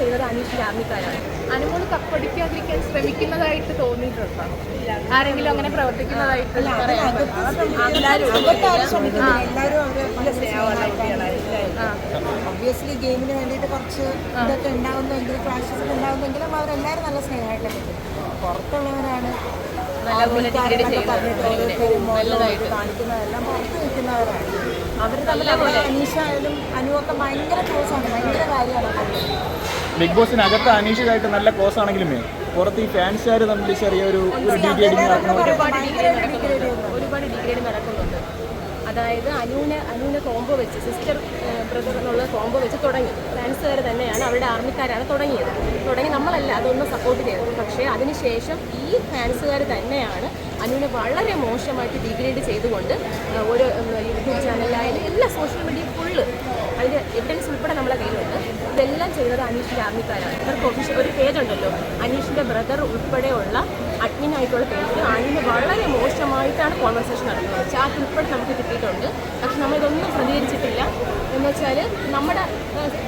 ചെയ്യുന്നത് അനീഷിന്റെ ആർമിക്കാരാണ് അനുമോൾ കപ്പടിക്കാതിരിക്കാൻ ശ്രമിക്കുന്നതായിട്ട് തോന്നിയിട്ടുണ്ടോ? ആരെങ്കിലും അങ്ങനെ പ്രവർത്തിക്കുന്നതായിട്ട് ഒബ്വിയസ്ലി ഗെയിമിന് വേണ്ടിയിട്ട് കുറച്ച് ഇതൊക്കെ ഉണ്ടാവുന്നെങ്കിൽ ക്ലാഷസ് ഉണ്ടാവുന്നെങ്കിലും അവരെല്ലാവരും നല്ല സ്നേഹമായിട്ടൊക്കെ ചെയ്യും. പുറത്തുള്ളവരാണ് കാണിക്കുന്നതെല്ലാം പുറത്ത് നിൽക്കുന്നവരാണ്. അവർ തമ്മിൽ പോലെ. അനീഷ ആയാലും അനുവൊക്കെ ഭയങ്കര ക്ലോസ് ആണ്. ഭയങ്കര കാര്യമാണ്. ബിഗ് ബോസിനകത്ത് അനീഷിതായിട്ട് നല്ല ക്ലോസ് ആണെങ്കിലും പുറത്ത് ഈ ഫാൻസുകാർ തമ്മിൽ ചെറിയൊരു ഒരുപാട് ഡിഗ്രേഡ് നടക്കുന്നുണ്ട്. അതായത് അനുവിനെ അനുവിനെ കോംബോ വെച്ച് സിസ്റ്റർ ബ്രദർ എന്നുള്ള കോംബോ വെച്ച് തുടങ്ങി. ഫാൻസുകാർ തന്നെയാണ് അവരുടെ ആർമിക്കാരാണ് തുടങ്ങിയത്. തുടങ്ങി നമ്മളല്ല അതൊന്നും സപ്പോർട്ട് ചെയ്തത് പക്ഷേ അതിനുശേഷം ഈ ഫാൻസുകാർ തന്നെയാണ് അനുവിനെ വളരെ മോശമായിട്ട് ഡിഗ്രേഡ് ചെയ്തുകൊണ്ട് ഒരു യൂട്യൂബ് ചാനലായാലും എല്ലാ സോഷ്യൽ മീഡിയ ഫുള്ള് ചെയ്തത് അനീഷിന്റെ ആർമിക്കാരാണ് ഇവർക്ക് ഒഫീഷ്യൽ ഒരു പേജ് ഉണ്ടല്ലോ. അനീഷിന്റെ ബ്രദർ ഉൾപ്പെടെയുള്ള അഡ്മിൻ ആയിട്ടുള്ള പേജിൽ അനുവിന് വളരെ മോശമായിട്ടാണ് കോൺവെർസേഷൻ നടക്കുന്നത്. ചാറ്റ് ഉൾപ്പെടെ നമുക്ക് കിട്ടിയിട്ടുണ്ട്. പക്ഷെ നമ്മളിതൊന്നും പ്രതികരിച്ചിട്ടില്ല. എന്ന് വെച്ചാൽ നമ്മുടെ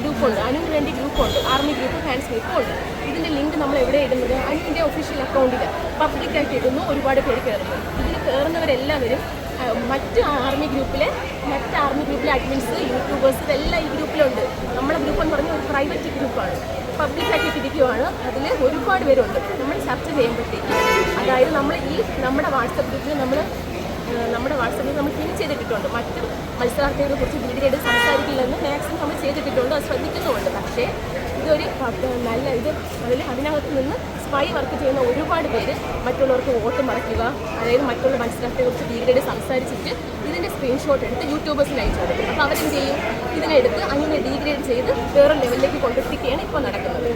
ഗ്രൂപ്പുണ്ട് അനുവിന് വേണ്ടി ഗ്രൂപ്പുണ്ട് ആർമി ഗ്രൂപ്പ് ഫാൻസ് ഗ്രൂപ്പുണ്ട് ഇതിന്റെ ലിങ്ക് നമ്മൾ എവിടെ ഇടുന്നത്? അനുവിന്റെ ഒഫീഷ്യൽ അക്കൗണ്ടിൽ പബ്ലിക്കായിട്ട് ഇടുന്നു. ഒരുപാട് പേര് കയറുന്നു ഇതിൽ കയറുന്നവരെല്ലാവരും മറ്റ് ആർമി ഗ്രൂപ്പിലെ മറ്റ് ആർമി ഗ്രൂപ്പിലെ അഡ്മിൻസ് യൂട്യൂബേഴ്സ് ഇതെല്ലാം ഈ ഗ്രൂപ്പിലുണ്ട് നമ്മുടെ ഗ്രൂപ്പ് എന്ന് പറഞ്ഞാൽ ഒരു പ്രൈവറ്റ് ഗ്രൂപ്പാണ് പബ്ലിക് ആക്കിയിട്ട് ഇരിക്കുവാണ്. അതിൽ ഒരുപാട് പേരുണ്ട്. നമ്മൾ ചർച്ച ചെയ്യുമ്പോഴത്തേക്ക്. അതായത് നമ്മൾ ഈ നമ്മുടെ വാട്സപ്പ് ഗ്രൂപ്പിൽ നമ്മൾ നമ്മുടെ വാട്സപ്പിൽ നമ്മൾ പിൻ ചെയ്തിട്ടിട്ടുണ്ട്. മറ്റ് മത്സരാർത്ഥികളെ കുറിച്ച് വീഡിയോ സംസാരിക്കില്ലെന്ന് മാക്സിമം നമ്മൾ ചെയ്തിട്ടിട്ടുണ്ട്. അത് ശ്രദ്ധിക്കുന്നുമുണ്ട്. പക്ഷേ പ- നല്ല ഇത് അതിൽ അതിനകത്ത് നിന്ന് സ്പൈ വർക്ക് ചെയ്യുന്ന ഒരുപാട് പേര് മറ്റുള്ളവർക്ക് വോട്ട് മറയ്ക്കുക അതായത് മറ്റുള്ള മത്സരത്തെക്കുറിച്ച് കുറിച്ച് ഡീഗ്രേഡ് സംസാരിച്ചിട്ട് ഇതിന്റെ സ്ക്രീൻഷോട്ട് എടുത്ത് യൂട്യൂബേഴ്സിന് അയച്ചു കൊടുക്കും. അപ്പോൾ അവരെന്ത് ചെയ്യും? ഇതിനെടുത്ത് അങ്ങനെ ഡീഗ്രേഡ് ചെയ്ത് വേറെ ലെവലിലേക്ക് കൊണ്ടെത്തിക്കുകയാണ് ഇപ്പോൾ നടക്കുന്നത്.